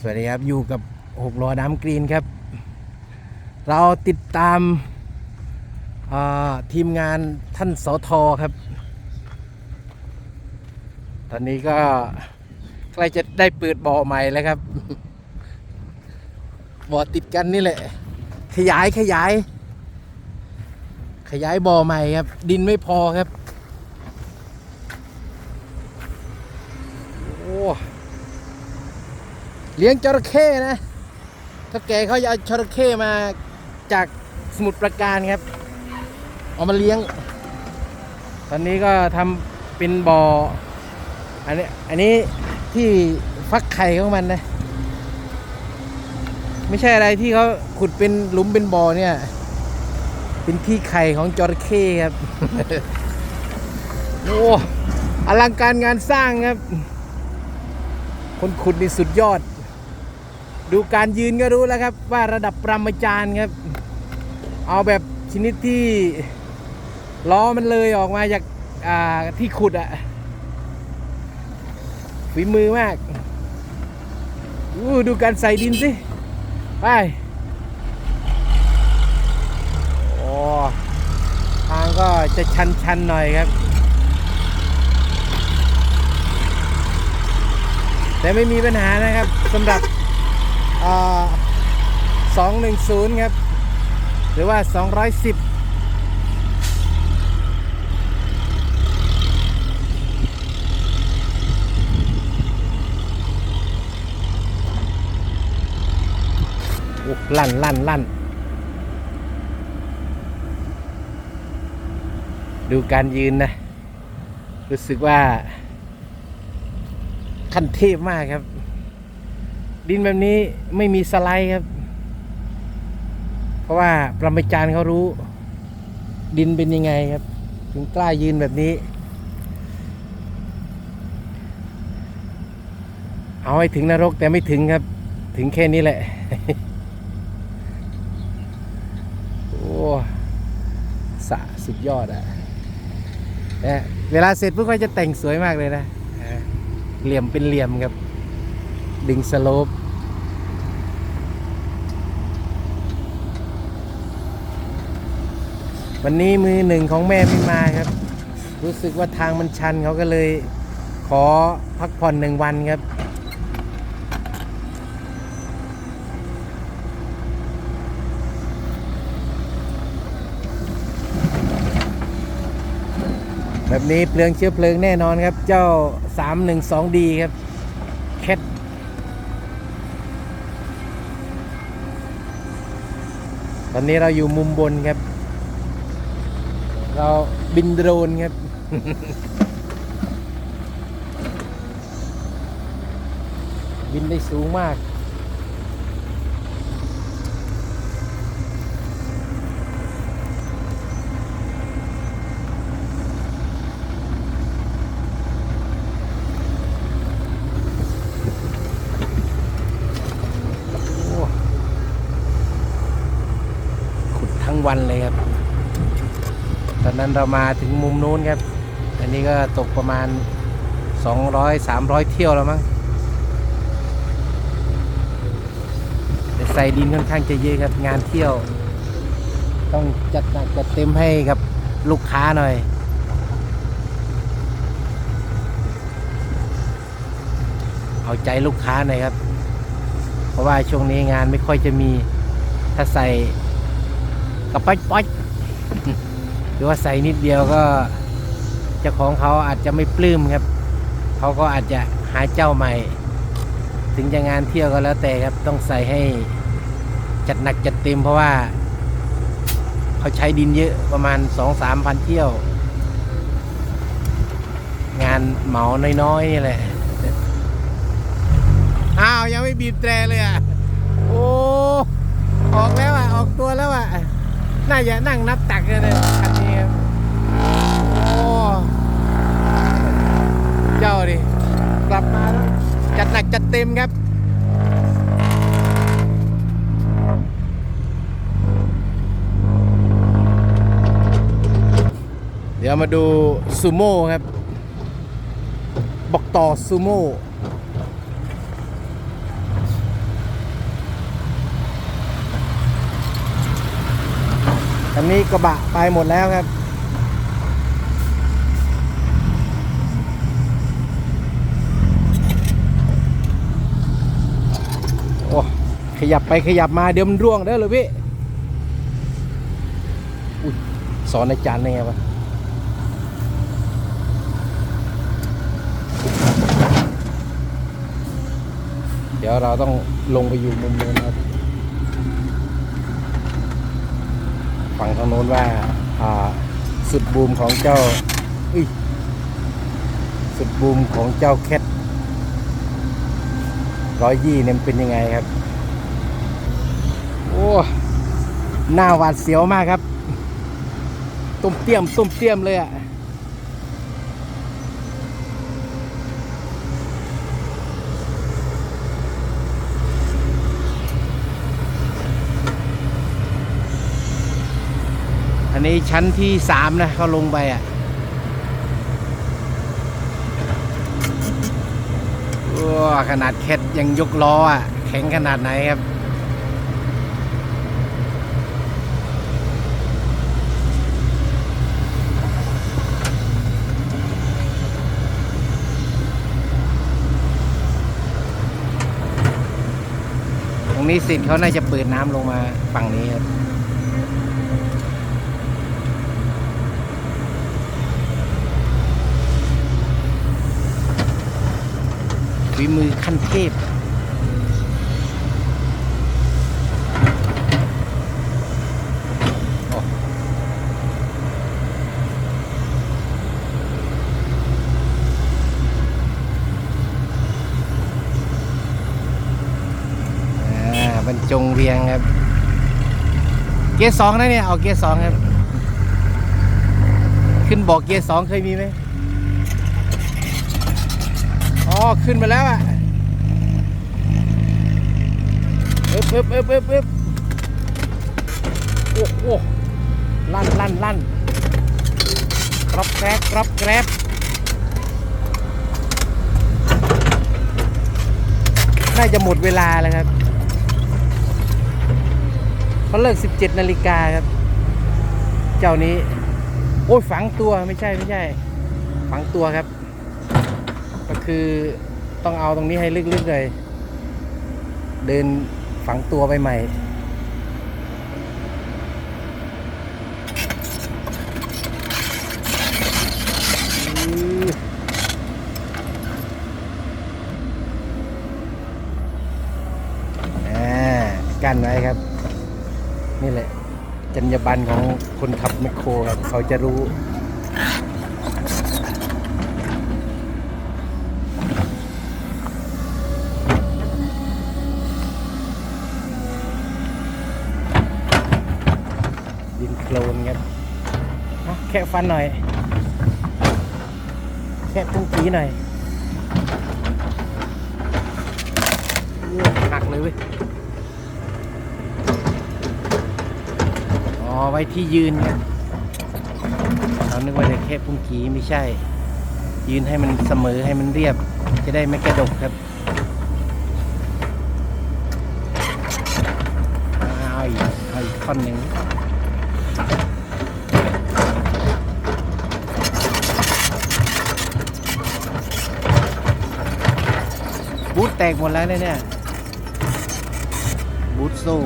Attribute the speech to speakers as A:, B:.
A: สวัสดีครับ อยู่กับหกล้อดำกรีนครับ เราติดตามาทีมงานท่านสอทอครับ ตอนนี้ก็ใกล้จะได้เปิดบ่อใหม่แล้วครับบ่อติดกันนี่แหละ ขยายขยาย ขยายบ่อใหม่ครับ ดินไม่พอครับ โอ้ เลี้ยงจระเข้นะถ้าแกเขาจะเอาจระเข้มาจากสมุทรปราการครับ เอามาเลี้ยง ตอนนี้ก็ทำเป็นบ่อ อันนี้ อันนี้ที่ฟักไข่ของมันนะ ไม่ใช่อะไรที่เขาขุดเป็นหลุมเป็นบ่อเนี่ย เป็นที่ไข่ของจระเข้ครับ โอ้อลังการงานสร้างครับ คนขุดนี่สุดยอด ดูการยืนก็รู้แล้วครับ ว่าระดับปรมาจารย์ครับ เอาแบบชนิดที่ล้อมันเลยออกมาจากาที่ขุดอะฝีมือมากอู้ดูการใส่ดินสิ ไปโอ้ทางก็จะชันๆหน่อยครับ แต่ไม่มีปัญหานะครับสำหรับ 210 ครับ หรือว่า 210โอ้ลั่นลั่นลั่นดูการยืนนะ รู้สึกว่า ขั้นเทพมากครับ ดินแบบนี้ไม่มีสไลด์ครับ เพราะว่าประมาจารย์เขารู้ ดินเป็นยังไงครับ ถึงกล้ายืนแบบนี้ เอาให้ถึงนรกแต่ไม่ถึงครับ ถึงแค่นี้แหละ โอ้สะสุดยอดอะเนี่ยเวลาเสร็จพวกเขาจะแต่งสวยมากเลยนะเหลี่ยมเป็นเหลี่ยมครับ ดึงสโลป วันนี้มือหนึ่งของแม่ไม่มาครับ รู้สึกว่าทางมันชันเขาก็เลยขอพักผ่อนหนึ่งวันครับ แบบนี้เปลืองเชื้อเพลิงแน่นอนครับ เจ้า 312D ครับแคทตอนนี้เราอยู่มุมบนครับ เราบินโดรนครับ บินได้สูงมาก ขุดทั้งวันเลยครับ อนนั้นเรามาถึงมุมนู้นครับ อันนี้ก็ตกประมาณ 200 300 เที่ยวแล้วมั้งแต่ใส่ดินค่อนข้างจะเยอะครับงานเที่ยว ต้องจัดหนักจัดเต็มให้กับลูกค้าหน่อยเอาใจลูกค้าหน่อยครับ เพราะว่าช่วงนี้งานไม่ค่อยจะมี ถ้าใส่กระป๊อยป๊อย รือว่าใส่นิดเดียวก็เจ้าของเขาอาจจะไม่ปลื้มครับ เขาก็อาจจะหาเจ้าใหม่ ถึงจะงานเที่ยวก็แล้วแต่ครับต้องใส่ให้จัดหนักจัดเต็มเพราะว่า เขาใช้ดินเยอะประมาณสองสามพันเที่ยว งานเหมาน้อยๆนี่แหละอ้าวยังไม่บีบแตรเลยอะ โอ้ออกแล้วอะ ออกตัวแล้วอะ น่าจะนั่งนับตักเลยนะ เต็มครับ เดี๋ยวมาดูซูโม่ครับ บอกต่อซูโม่อนนี้กระบะไปหมดแล้วครับ ขยับไปขยับมาเดี๋ยวมันร่วงได้เลยพี่สอนอาจารย์ได้ไงวะเดี๋ยวเราต้องลงไปอยู่มุมนู้นครับฝั่งทางโน้นว่าอ่าสุดบูมของเจ้าสุดบูมของเจ้าแคทร้อยยี่เนี่ยเป็นยังไงครับ อ้หน้าหวาดเสียวมากครับ ตุ้มเตี้ยมตุ้มเตี้ยมเลยอะ่ะอันนี้ชั้นที่สามนะเขาลงไปอะว้ขนาดแคทยังยกล้ออะ แข็งขนาดไหนครับ นี้สิทธิ์เขาน่าจะเปิดน้ำลงมาฝั่งนี้ครับฝีมือขั้นเทพ บรรจงเรียงครับ เกียร์สองนะเนี่ยเอาเกียร์สองครับ ขึ้นบอกเกียร์สองเคยมีไหมอ๋อขึ้นมาแล้วอะเอ๊บเอ๊บเอ๊บเอ๊บเอ๊บโอ้โหลั่นลั่นลั่นกรอบแกรบกรอบแกรบน่าจะหมดเวลาแล้วครับ เขาเลิก 17 นาฬิกาครับ เจ้านี้ โอ้ยฝังตัวไม่ใช่ไม่ใช่ ฝังตัวครับ ก็คือต้องเอาตรงนี้ให้ลึกๆเลย เดินฝังตัวไปใหม่อ่ากันไว้ครับ จรรยาบรรณของคนขับแมคโครครับเขาจะรู้ดินโคลนครับแค่ฟันหน่อย แค่ปุ้งกีหน่อยโอ้หักเลยเว้ย อ๋อ ไว้ที่ยืนครับเรานึกว่าจะแค่ปุ้งกีไม่ใช่ ยืนให้มันเสมอให้มันเรียบ จะได้ไม่กระดกครับเอาอีกเอาอีกท่อนหนึ่งบูทแตกหมดแล้วเนี่ยเนี่ยบูทโซ่